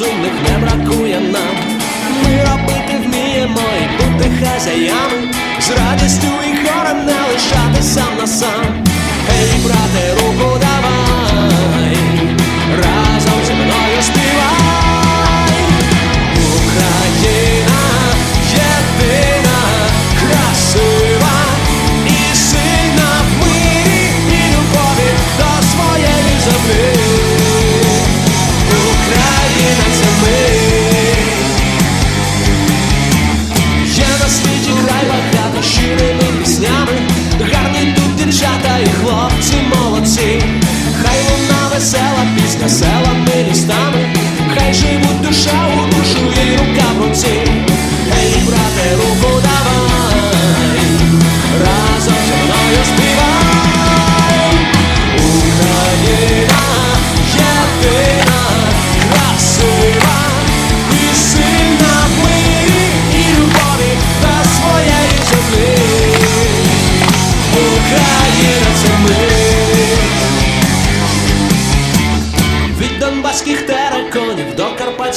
розумних не бракує нам. Ми робити вміємо і бути хазяями, з радістю і